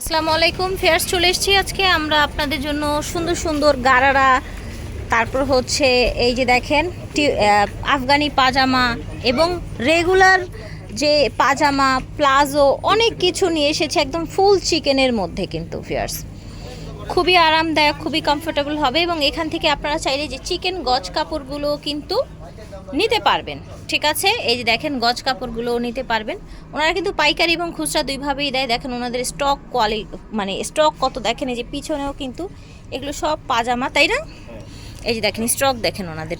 আসসালামু আলাইকুম, ফেয়ার্স চলে এসেছি আজকে। আমরা আপনাদের জন্য সুন্দর সুন্দর গারারা, তারপর হচ্ছে এই যে দেখেন আফগানি পাজামা এবং রেগুলার যে পাজামা, প্লাজো, অনেক কিছু নিয়ে এসেছে একদম ফুল চিকেনের মধ্যে কিন্তু, ফেয়ার্স। খুবই আরামদায়ক, খুবই কমফোর্টেবল হবে এবং এখান থেকে আপনারা চাইলে যে চিকেন গজ কাপড়গুলো কিন্তু নিতে পারবেন ঠিক আছে? এই যে দেখেন গজ কাপড়গুলোও নিতে পারবেন। ওনারা কিন্তু পাইকারি এবং খুচরা দুইভাবেই দেয়। দেখেন ওনাদের স্টক কোয়ালি মানে স্টক কত দেখেন এই যে পিছনেও কিন্তু এগুলো সব পাজামা তাই না? এই যে দেখেন স্টক দেখেন ওনাদের।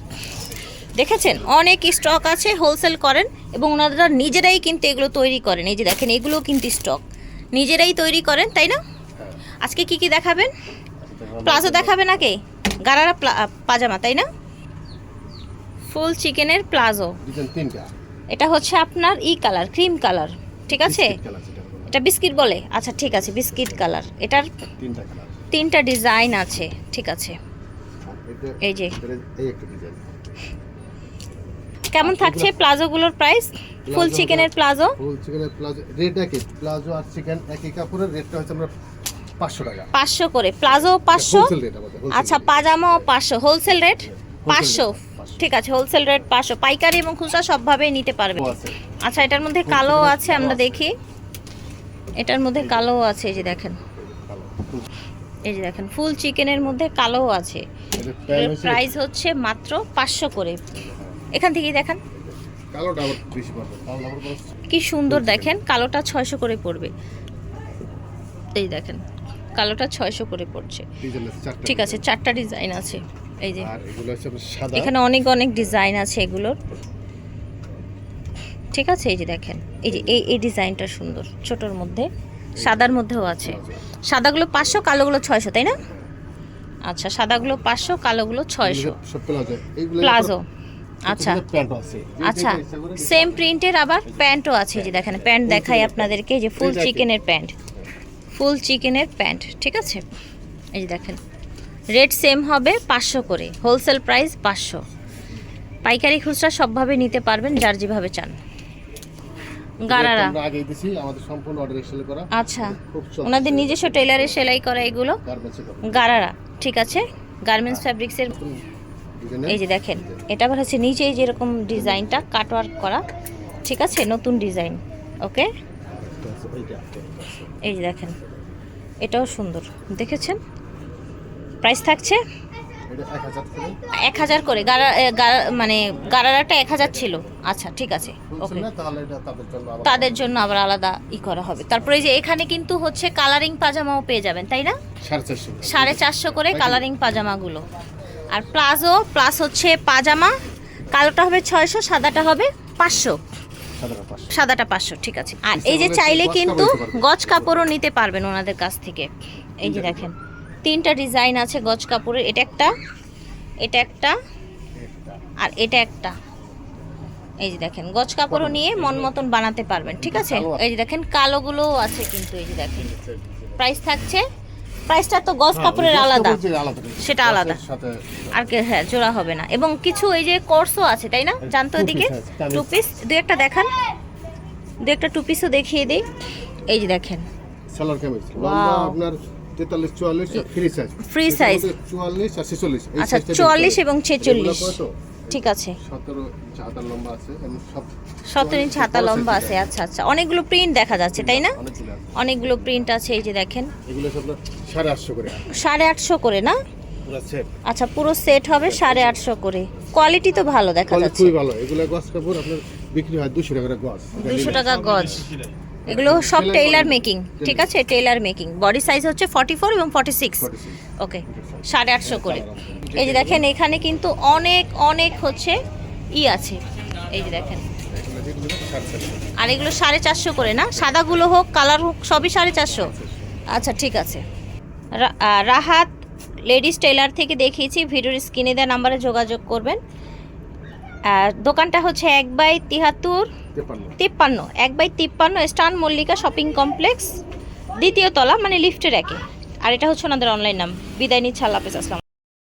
দেখেছেন? অনেক স্টক আছে হোলসেল করেন এবং ওনারা নিজেরাই কিন্তু এগুলো তৈরি করেন। এই যে দেখেন এগুলোও কিন্তু স্টক নিজেরাই তৈরি করেন তাই না? আজকে কি কি দেখাবেন? প্লাজো দেখাবে নাকি গারারা পাজামা তাই না? ফুল চিকেনের প্লাজো। এটা হচ্ছে আপনার ই কালার ক্রিম কালার ঠিক আছে। এটা বিস্কিট বলে? আচ্ছা ঠিক আছে বিস্কিট কালার। এটার তিনটা ডিজাইন আছে ঠিক আছে। এই যে। কেমন থাকছে প্লাজোগুলোর প্রাইস? ফুল চিকেনের প্লাজো? ফুল চিকেনের প্লাজো রেট একই প্লাজো আর চিকেন একই কাপড়ের রেটটা হচ্ছে আমরা পাঁচশো টাকা। পাঁচশো করে প্লাজো পাঁচশো? আচ্ছা। পাজামাও পাঁচশো হোলসেল রেট পাঁচশো। ঠিক আছে হোলসেল রেট পাঁচশো। পাইকারি এবং খুচরা সবভাবেই নিতে পারবে। আচ্ছা এটার মধ্যে কালো আছে আমরা দেখি। এটার মধ্যে কালো আছে এই যে দেখেন। এই যে দেখেন ফুল চিকেনের মধ্যে কালো আছে। প্রাইস হচ্ছে মাত্র পাঁচশো করে। এখান থেকেই দেখেন। কি সুন্দর দেখেন কালোটা ছয়শো করে পড়বে। এই দেখেন কালোটা ছয়শো করে পড়ছে। ঠিক আছে চারটা ডিজাইন আছে। এই যে। আর এগুলো হচ্ছে সাদা। এখানে অনেক অনেক ডিজাইন আছে এগুলোর। ঠিক আছে এই যে দেখেন এই যে এই এই ডিজাইনটা সুন্দর ছোটোর মধ্যে সাদার মধ্যেও আছে। সাদাগুলো পাঁচশো কালোগুলো ছয়শো তাই না? আচ্ছা সাদাগুলো পাঁচশো কালোগুলো ছয়শো। প্লাজো। আচ্ছা। আচ্ছা সেম প্রিন্টের আবার প্যান্টও আছে এই যে দেখেন প্যান্ট দেখাই আপনাদেরকে এই যে ফুল চিকেনের প্যান্ট। ফুল চিকেনের প্যান্ট ঠিক আছে? এই যে দেখেন রেট সেম হবে পাঁচশো করে হোলসেল প্রাইস পাঁচশো। পাইকারি খুচরা সবভাবে নিতে পারবেন যার যেভাবে চান। গারারা। আমরা দিছি আমাদের সম্পূর্ণ অর্ডার এক্সেল করা। আচ্ছা ওনাদের নিজস্ব টেলারে সেলাই করা এগুলো? গারারা ঠিক আছে? গার্মেন্টস ফ্যাব্রিক্সের এই যে দেখেন এটা আবার হচ্ছে নিচেই যেরকম ডিজাইনটা কাটওয়ার্ক করা ঠিক আছে? নতুন ডিজাইন ওকে? এই যে দেখেন এটাও সুন্দর দেখেছেন? প্রাইস থাকছে? এক হাজার করে। এ, মানে গারারাটা এক হাজার ছিল। আচ্ছা ঠিক আছে। ওকে। তাদের জন্য আবার আলাদা ই করা হবে। তারপরে এই যে এখানে কিন্তু হচ্ছে কালারিং পাজামাও পেয়ে যাবেন তাই না? সাড়ে চারশো করে। কালারিং পাজামাগুলো। আর প্লাজো প্লাস হচ্ছে পাজামা। কালোটা হবে ছয়শো সাদাটা হবে পাঁচশো। সাদাটা পাঁচশো। ঠিক আছে। আর এই যে চাইলে কিন্তু। গজ কাপড়ও নিতে পারবেন ওনাদের কাছ থেকে। এই যে দেখেন। তিনটা ডিজাইন আছে গজ কাপড়ের। এটা একটা এটা একটা আর এটা একটা। এই যে দেখেন গজ কাপড়ও নিয়ে মন মতন বানাতে পারবেন ঠিক আছে? এই যে দেখেন কালোগুলোও আছে কিন্তু এই যে দেখেন। প্রাইস থাকছে প্রাইসটা তো গজ কাপড়ের আলাদা। সেটা আলাদা। আর কে হ্যাঁ জোড়া হবে না। এবং কিছু এই যে কোর্সও আছে তাই না? জানতো piece আছে, কামিজ। টু পিস দু একটা দেখান। দু একটা টু পিসও দেখিয়ে দিই। এই যে দেখেন। আপনার তেতাল্লিশ চুয়াল্লিশ ফ্রি সাইজ। Free size। চুয়াল্লিশ আর ছেচল্লিশ। আচ্ছা চুয়াল্লিশ এবং। ছেচল্লিশ। ঠিক আছে। সতেরো ইঞ্চি হাতা লম্বা আছে আচ্ছা আচ্ছা। অনেকগুলো প্রিন্ট দেখা যাচ্ছে তাই না? অনেকগুলো প্রিন্ট আছে এই যে দেখেন। সাড়ে আটশো করে। না? আচ্ছা পুরো সেট হবে সাড়ে আটশো করে। কোয়ালিটি তো ভালো দেখা যাচ্ছে। খুবই ভালো। এগুলো গছ কাপড় আপনার বিক্রি হয় দুশো টাকা গছ। দুশো টাকা গজ এগুলো সব টেইলার মেকিং ঠিক আছে? টেইলার মেকিং বডি সাইজ হচ্ছে ফর্টি ফোর এবং ফর্টি সিক্স ওকে সাড়ে আটশো করে। এই যে দেখেন এখানে কিন্তু অনেক অনেক হচ্ছে ই আছে। এই যে দেখেন। আর এগুলো সাড়ে চারশো করে না? সাদাগুলো হোক কালার হোক সবই সাড়ে চারশো। আচ্ছা ঠিক আছে। রাহাত লেডিস টেলার থেকে দেখিয়েছি ভিডিওর স্ক্রিনে দেওয়া নাম্বারে যোগাযোগ করবেন। আর দোকানটা হচ্ছে এক বাই তিহাত্তর তিপ্পান্ন। এক বাই তিপ্পান্ন, স্টান মল্লিকা শপিং কমপ্লেক্স, দ্বিতীয় তলা মানে লিফটের একে। আর এটা হচ্ছে ওনাদের অনলাইন নাম। বিদায় নিচ্ছে, আল্লাহ আসলাম